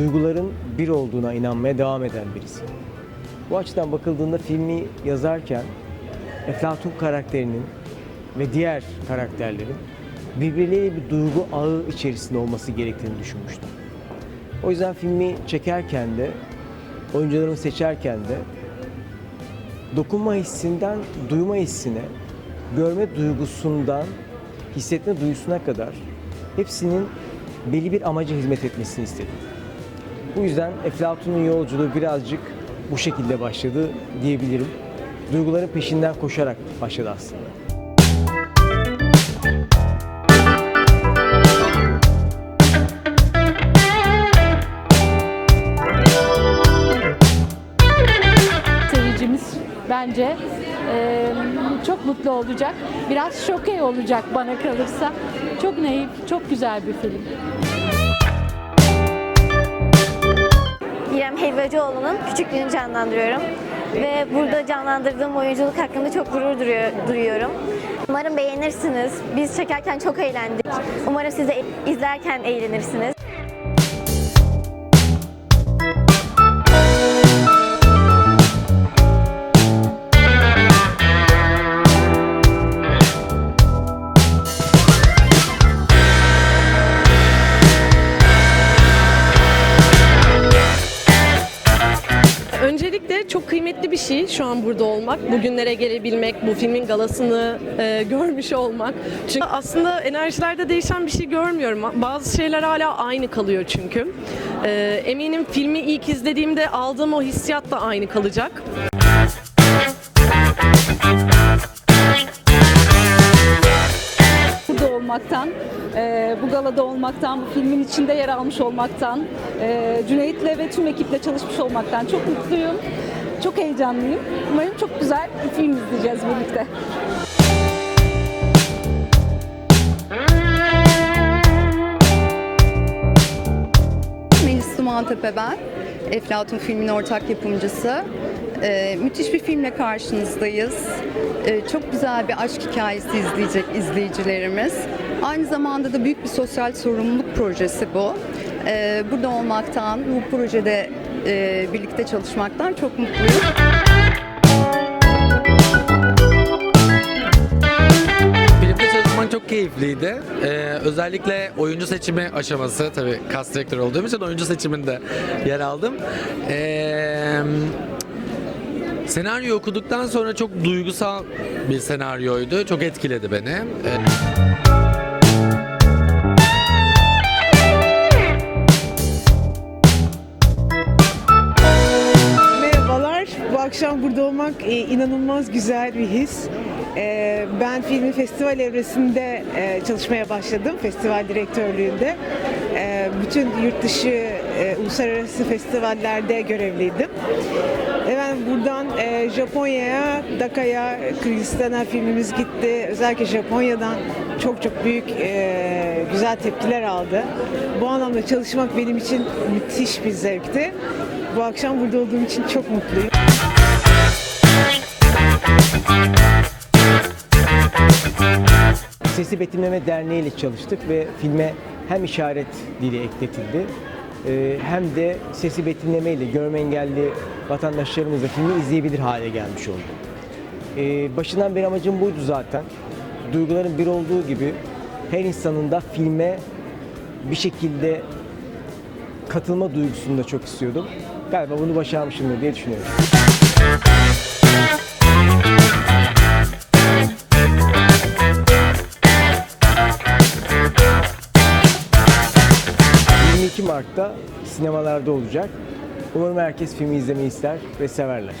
duyguların bir olduğuna inanmaya devam eden birisi. Bu açıdan bakıldığında filmi yazarken Eflatun karakterinin ve diğer karakterlerin birbirleriyle bir duygu ağı içerisinde olması gerektiğini düşünmüştüm. O yüzden filmi çekerken de, oyuncularımı seçerken de dokunma hissinden duyma hissine, görme duygusundan hissetme duygusuna kadar hepsinin belli bir amaca hizmet etmesini istedim. Bu yüzden Eflatun'un yolculuğu birazcık bu şekilde başladı diyebilirim. Duyguların peşinden koşarak başladı aslında. seyircimiz bence e, çok mutlu olacak. Biraz şoke olacak bana kalırsa. Çok naif, çok güzel bir film. İrem Helvacıoğlu'nun küçüklüğünü canlandırıyorum. Ve burada canlandırdığım oyunculuk hakkında çok gurur duyuyorum. Umarım beğenirsiniz. Biz çekerken çok eğlendik. Umarım siz de izlerken eğlenirsiniz. Kıymetli bir şey şu an burada olmak, bugünlere gelebilmek, bu filmin galasını e, görmüş olmak. Çünkü aslında enerjilerde değişen bir şey görmüyorum. Bazı şeyler hala aynı kalıyor çünkü. E, eminim filmi ilk izlediğimde aldığım o hissiyat da aynı kalacak. burada olmaktan, e, bu galada olmaktan, bu filmin içinde yer almış olmaktan, e, Cüneyt'le ve tüm ekiple çalışmış olmaktan çok mutluyum. Çok heyecanlıyım. Umarım çok güzel bir film izleyeceğiz birlikte. Melis Dumantepe ben. Eflatun filmin ortak yapımcısı. Ee, müthiş bir filmle karşınızdayız. Ee, çok güzel bir aşk hikayesi izleyecek izleyicilerimiz. Aynı zamanda da büyük bir sosyal sorumluluk projesi bu. Ee, burada olmaktan, bu projede e, birlikte çalışmaktan çok mutluyum. Çalışmak çok keyifliydi. Ee, özellikle oyuncu seçimi aşaması, tabii cast direktörü olduğum için oyuncu seçiminde yer aldım. Ee, senaryo okuduktan sonra çok duygusal bir senaryoydu. Çok etkiledi beni. Ee, olmak e, inanılmaz güzel bir his. E, ben filmin festival evresinde e, çalışmaya başladım. Festival direktörlüğünde. E, bütün yurt dışı e, uluslararası festivallerde görevliydim. Ve ben buradan e, Japonya'ya, Daka'ya, Kırgızistan'a filmimiz gitti. Özellikle Japonya'dan çok çok büyük e, güzel tepkiler aldı. Bu anlamda çalışmak benim için müthiş bir zevkti. Bu akşam burada olduğum için çok mutluyum. Sesi Betimleme Derneği ile çalıştık ve filme hem işaret dili ekletildi e, hem de sesi betimleme ile görme engelli vatandaşlarımız da filmi izleyebilir hale gelmiş oldu. E, Başından beri amacım buydu zaten. Duyguların bir olduğu gibi her insanın da filme bir şekilde katılma duygusunu da çok istiyordum. Galiba bunu başarmışımdır diye düşünüyorum. ...22 Mart'ta sinemalarda olacak. Umarım herkes filmi izlemeyi ister ve severler.